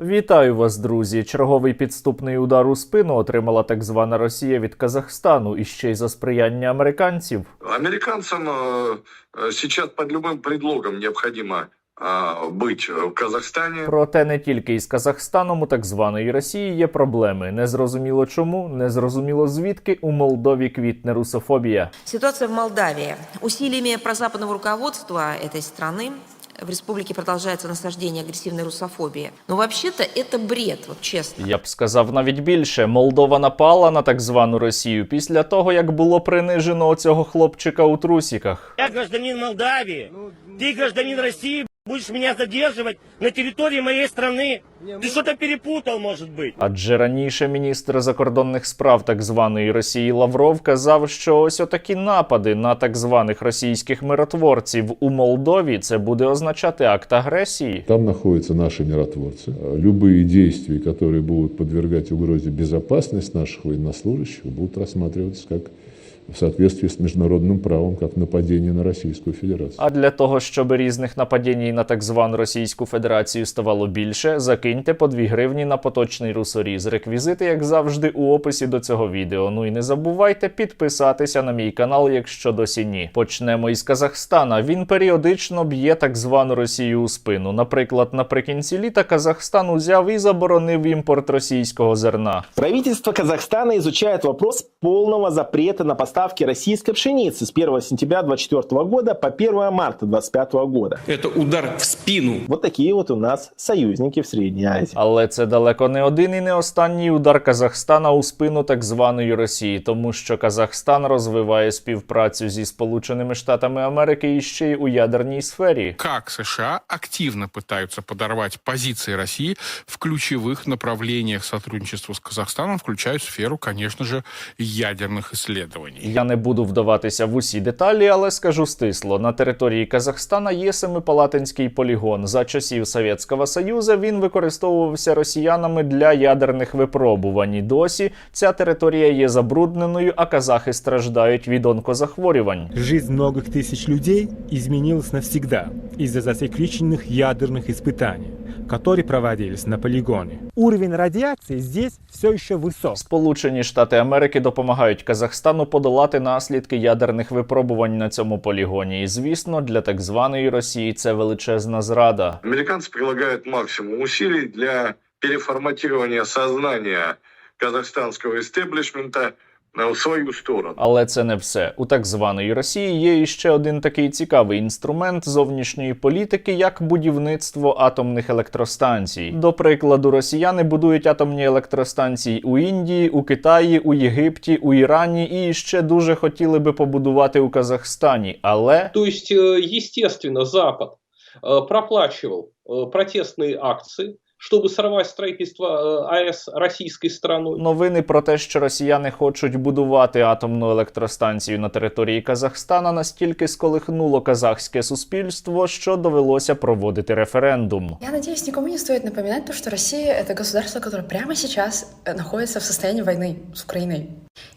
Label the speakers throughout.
Speaker 1: Вітаю вас, друзі! Черговий підступний удар у спину отримала так звана Росія від Казахстану і ще й за сприяння американців.
Speaker 2: Американцам э, э, сейчас под любым предлогом необходимо э, быть в Казахстане.
Speaker 1: Проте не тільки із Казахстаном у так званої Росії є проблеми. Незрозуміло чому, незрозуміло звідки у Молдові квітне русофобія.
Speaker 3: Ситуация в Молдавии. Усилиями прозападного руководства этой страны в республике продолжается насаждение агрессивной русофобии. Но вообще-то это бред, вот честно.
Speaker 1: Я б сказав навіть більше. Молдова напала на так звану Росію після того, як було принижено цього хлопчика у трусіках.
Speaker 4: Я гражданин Молдавії, ти гражданин России, будешь меня задерживать на территории моей страны. Ты что-то перепутал, может быть.
Speaker 1: Адже раніше міністр закордонних справ так званої Росії Лавров казав, що ось отакі напади на так званих російських миротворців у Молдові це буде означати акт агресії.
Speaker 5: Там находятся наши миротворцы. Любые действия, которые будут подвергать угрозе безопасность наших военнослужащих, будут рассматриваться как в соответствии с международным правом, как нападение на Российскую Федерацию.
Speaker 1: А для того, щоб різних нападінь на так звану Російську Федерацію ставало більше, закиньте по 2 гривні на поточний русоріз. Реквізити, як завжди, у описі до цього відео. Ну і не забувайте підписатися на мій канал, якщо досі ні. Почнемо із Казахстана. Він періодично б'є так звану Росію у спину. Наприклад, наприкінці літа Казахстан узяв і заборонив імпорт російського зерна.
Speaker 6: Правительство Казахстана изучает вопрос полного запрета на поставки российской пшеницы с 1 сентября 2024 года по 1 марта 2025 года.
Speaker 7: Это удар в спину.
Speaker 6: Вот такие вот у нас союзники в Средней Азии.
Speaker 1: Але це далеко не один і не останній удар Казахстана у спину так званої Росії, тому що Казахстан розвиває співпрацю зі Сполученими Штатами Америки і ще й у ядерній сфері.
Speaker 8: как США активно пытаются подорвать позиции России в ключевых направлениях сотрудничества с Казахстаном, включая сферу, конечно же, ядерных исследований.
Speaker 1: Я не буду вдаватися в усі деталі, але скажу стисло: на території Казахстана є семипалатинський полігон. За часів Совєтського Союзу він використовувався росіянами для ядерних випробувань. І Досі ця територія є забрудненою, а казахи страждають від онкозахворювань.
Speaker 9: Жизнь многих тысяч людей изменилась навсегда из-за засекреченных ядерных испытаний, которые проводились на полигоне. Уровень радиации здесь все еще высок.
Speaker 1: Сполучені Штати Америки допомагають Казахстану подолати наслідки ядерних випробувань на цьому полігоні. І звісно, для так званої Росії це величезна зрада.
Speaker 2: Американці прилагають максимум усилий для переформатування сознання казахстанського истеблишмента э, в свою сторону.
Speaker 1: Але це не все. У так званої Росії є іще один такий цікавий інструмент зовнішньої політики, як будівництво атомних електростанцій. До прикладу, росіяни будують атомні електростанції у Індії, у Китаї, у Єгипті, у Ірані і ще дуже хотіли би побудувати у Казахстані. Але
Speaker 10: То есть, э, естественно, Запад э, проплачивал э, протестные акции, чтобы сорвать строительство э, АЭС российской стороной.
Speaker 1: Новини про те, що росіяни хочуть будувати атомну електростанцію на території Казахстана, настільки сколихнуло казахське суспільство, що довелося проводити референдум.
Speaker 11: Я надеюсь, никому не стоит напоминать то, что Россия — это государство, которое прямо сейчас э, находится в состоянии войны с Украиной.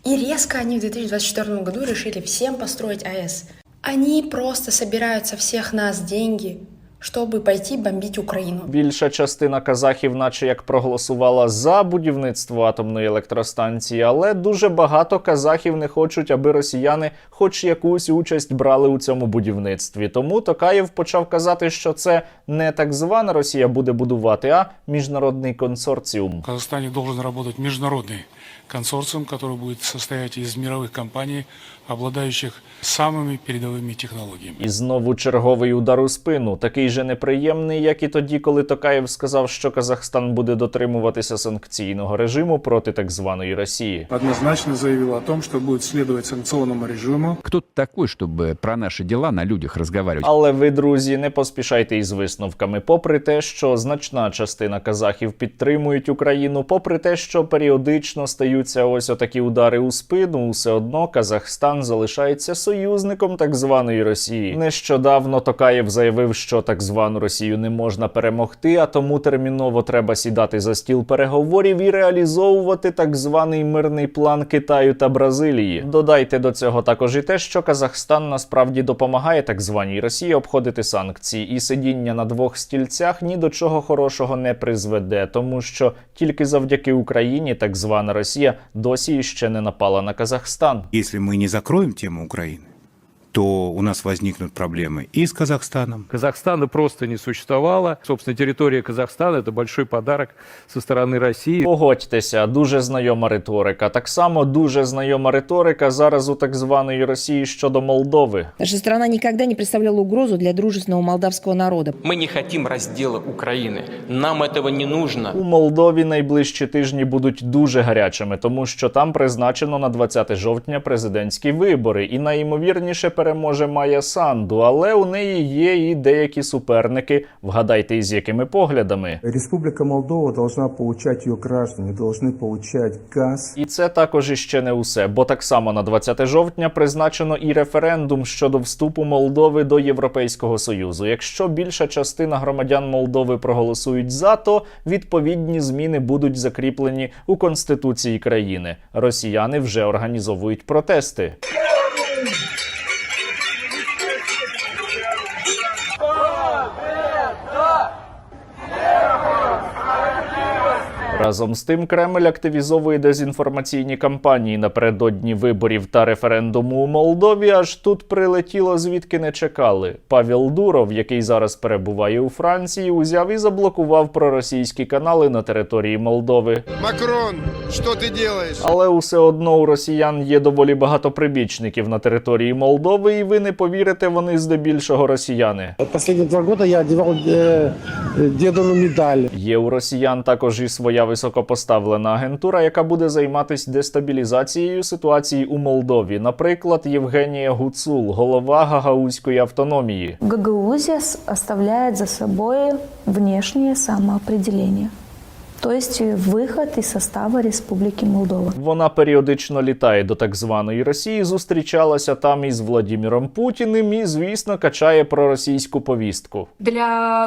Speaker 11: И резко они в 2024 году решили всем построить АЭС. Они просто собирают со всех нас деньги, чтобы пойти бомбить Украину.
Speaker 1: Більша частина казахів, наче як проголосувала за будівництво атомної електростанції, але дуже багато казахів не хочуть, аби росіяни хоч якусь участь брали у цьому будівництві. Тому Токаєв почав казати, що це не так звана Росія буде будувати, а міжнародний консорціум.
Speaker 8: В Казахстане должен работать международный консорциум, который будет состоять из мировых компаний, обладающих самыми передовыми технологиями.
Speaker 1: І знову черговий удар у спину, такий же неприємний, як і тоді, коли Токаєв сказав, що Казахстан буде дотримуватися санкційного режиму проти так званої Росії.
Speaker 12: однозначно заявил о том, что будет следовать санкционному режиму.
Speaker 7: Кто ты такой, чтобы про наши дела на людях разговаривать?
Speaker 1: Але ви, друзі, не поспішайте із висновками. Попри те, що значна частина казахів підтримують Україну, попри те, що періодично стаються ось отакі удари у спину, усе одно Казахстан залишається союзником так званої Росії. Нещодавно Токаєв заявив, що так звану Росію не можна перемогти, а тому терміново треба сідати за стіл переговорів і реалізовувати так званий мирний план Китаю та Бразилії. Додайте до цього також і те, що Казахстан насправді допомагає так званій Росії обходити санкції, і сидіння на двох стільцях ні до чого хорошого не призведе, тому що тільки завдяки Україні так звана Росія досі ще не напала на Казахстан.
Speaker 13: Если мы не закроем тему Украины, то у нас возникнут проблемы и с Казахстаном.
Speaker 14: Казахстана просто не существовало. Собственно, территория Казахстана – это большой подарок со стороны России.
Speaker 1: Погодьтеся, дуже знайома риторика. Так само дуже знайома риторика зараз у так званої Росії щодо Молдови.
Speaker 15: Наша страна никогда не представляла угрозу для дружественного молдавского народа.
Speaker 16: Мы не хотим раздела Украины. Нам этого не нужно.
Speaker 1: У Молдові найближчі тижні будуть дуже гарячими, тому що там призначено на 20 жовтня президентські вибори, і найімовірніше переможе Майя Санду, але у неї є і деякі суперники. Вгадайте, із якими поглядами.
Speaker 12: Республика Молдова должна получать, ее граждане должны получать газ.
Speaker 1: І це також іще не усе, бо так само на 20 жовтня призначено і референдум щодо вступу Молдови до Європейського Союзу. Якщо більша частина громадян Молдови проголосують за, то відповідні зміни будуть закріплені у конституції країни. Росіяни вже організовують протести. Разом з тим, Кремль активізовує дезінформаційні кампанії напередодні виборів та референдуму у Молдові. Аж тут прилетіло звідки не чекали. Павел Дуров, який зараз перебуває у Франції, узяв і заблокував проросійські канали на території Молдови.
Speaker 17: Макрон, что ты делаешь?
Speaker 1: Але усе одно у росіян є доволі багато прибічників на території Молдови, і ви не повірите, вони здебільшого росіяни.
Speaker 18: Последние два года я одевал э, дедову медаль.
Speaker 1: Є у росіян також і своя високопоставлена агентура, яка буде займатися дестабілізацією ситуації у Молдові. Наприклад, Євгенія Гуцул, голова Гагаузької автономії.
Speaker 19: Гагаузія оставляє за собою внешнее самоопределение, то есть выход из состава Республики Молдова.
Speaker 1: Вона періодично літає до так званої Росії, зустрічалася там із Владіміром Путіним і, звісно, качає проросійську повістку.
Speaker 20: Для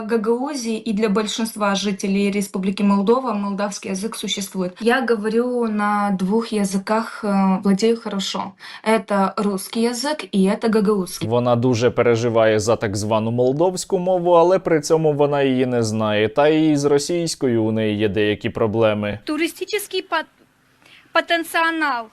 Speaker 20: Гагаузии и для большинства жителей Республики Молдова молдавский язык существует. Я говорю на двух языках, э, владею хорошо. Это русский язык и это гагаузский.
Speaker 1: Вона дуже переживає за так звану молдовську мову, але при цьому вона її не знає. Та і з російською у неї є деякі проблеми.
Speaker 21: Туристичний потенціал нашої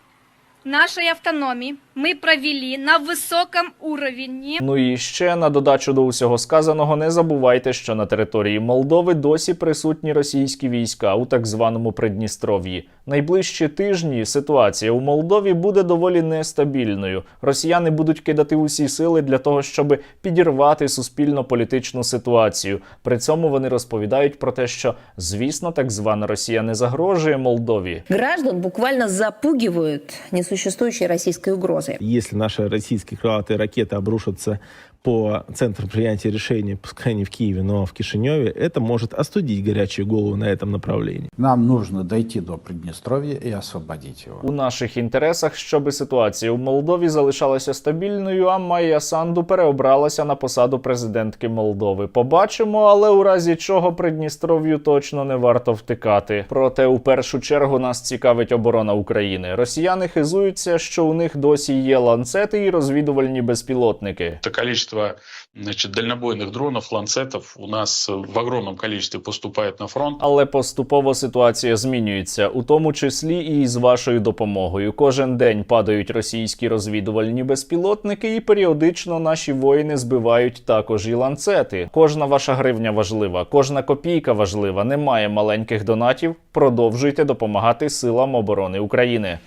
Speaker 21: нашей автономии мы провели на высоком уровне.
Speaker 1: Ну і ще на додачу до усього сказаного, не забувайте, що на території Молдови досі присутні російські війська у так званому Придністров'ї. Найближчі тижні ситуація у Молдові буде доволі нестабільною. Росіяни будуть кидати усі сили для того, щоб підірвати суспільно-політичну ситуацію. При цьому вони розповідають про те, що звісно, так звана Росія не загрожує Молдові.
Speaker 15: Граждан буквально запугивают несуществующей российской угрозой.
Speaker 6: Если наши российские крылатые ракеты обрушатся по центрам принятия решений, пускай не в Киеве, но в Кишиневе, это может остудить горячую голову на этом направлении.
Speaker 22: Нам нужно дойти до Приднестровья и освободить его.
Speaker 1: У наших інтересах, щоб ситуація у Молдові залишалася стабільною, а Майя Санду переобралася на посаду президентки Молдови. Побачимо, але у разі чого Придністров'ю точно не варто втикати. Проте у першу чергу нас цікавить оборона України. Росіяни хизуються, що у них досі є ланцети і розвідувальні безпілотники.
Speaker 23: Это количество значит, дальнобойных дронов, ланцетов у нас в огромном количестве поступает на фронт.
Speaker 1: Але поступово ситуація змінюється, у тому числі і з вашою допомогою. Кожен день падають російські розвідувальні безпілотники, і періодично наші воїни збивають також і ланцети. Кожна ваша гривня важлива, кожна копійка важлива. Немає маленьких донатів. Продовжуйте допомагати силам оборони України.